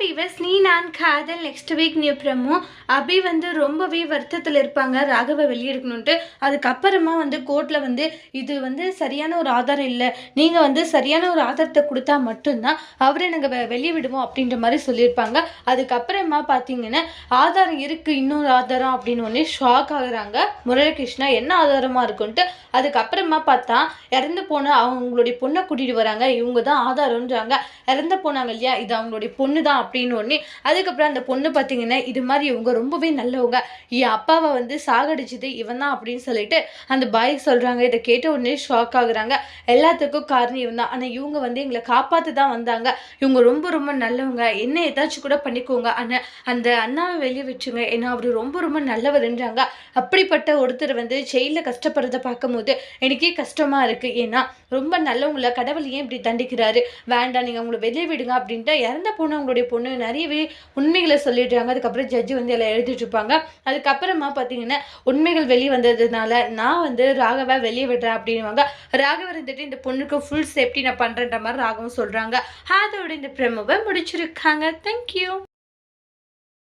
Viewers Nee Naan Kaadhal next week new promo. Abhi வந்து ரொம்பவே வருத்தத்தில் இருப்பாங்க. ராகவை வெளியெடுக்கணுன்ட்டு அதுக்கப்புறமா வந்து கோர்ட்டில் வந்து இது வந்து சரியான ஒரு ஆதாரம் இல்லை. நீங்கள் வந்து சரியான ஒரு ஆதாரத்தை கொடுத்தா மட்டும்தான் அவரை நாங்கள் வெ வெளியே விடுவோம் அப்படின்ற மாதிரி சொல்லியிருப்பாங்க. அதுக்கப்புறமா பார்த்தீங்கன்னா ஆதாரம் இருக்குது இன்னொரு ஆதாரம் அப்படின்னு ஒன்று ஷாக் ஆகுறாங்க. முரளிகிருஷ்ணா என்ன ஆதாரமாக இருக்குன்ட்டு. அதுக்கப்புறமா பார்த்தா இறந்து போன அவங்களுடைய பொண்ணை கூட்டிகிட்டு வராங்க. இவங்க தான் ஆதாரம்ன்றாங்க. இறந்து போனாங்க இல்லையா? இது அவங்களுடைய பொண்ணு தான் அப்படின்னு ஒன்று அதுக்கப்புறம் அந்த பொண்ணு பார்த்தீங்கன்னா இது மாதிரி இவங்க ரொம்பவே நல்லவங்க. என் அப்பாவை வந்து சாகடிச்சது இவன் தான் அப்படின்னு சொல்லிட்டு அந்த பாய் சொல்கிறாங்க இதை கேட்ட உடனே ஷாக் ஆகுறாங்க. எல்லாத்துக்கும் காரணம் இவன் தான். ஆனால் இவங்க வந்து எங்களை காப்பாற்ற தான் வந்தாங்க. இவங்க ரொம்ப ரொம்ப நல்லவங்க. என்ன ஏதாச்சும் கூட பண்ணிக்கோங்க. ஆனால் அந்த அண்ணாவை வெளியே வச்சுங்க. ஏன்னா அவர் ரொம்ப ரொம்ப நல்லவருன்றாங்க. அப்படிப்பட்ட ஒருத்தர் வந்து ஜெயிலில் கஷ்டப்படுறத பார்க்கும்போது எனக்கே கஷ்டமாக இருக்குது ஏன்னா ரொம்ப நல்லவங்கள கடவுள் ஏன் இப்படி தண்டிக்கிறாரு? வேண்டாம் நீங்கள் அவங்களை வெளியே விடுங்க அப்படின்ட்டு இறந்த போனவங்களுடைய பொண்ணு நிறையவே உண்மைகளை சொல்லிடுறாங்க. அதுக்கப்புறம் ஜட்ஜி வந்து எல்லாம் எழுதிட்டு இருப்பாங்க. அதுக்கப்புறமா பார்த்தீங்கன்னா உண்மைகள் வெளியே வந்ததுனால நான் வந்து ராகவை வெளியே விடுறேன் அப்படின்வாங்க ராகவ இருந்துட்டு இந்த பொண்ணுக்கு ஃபுல் சேஃப்டி நான் பண்ணுறன்ற மாதிரி ராகவும் சொல்கிறாங்க அதோட இந்த பிரமுவை முடிச்சிருக்காங்க. தேங்க்யூ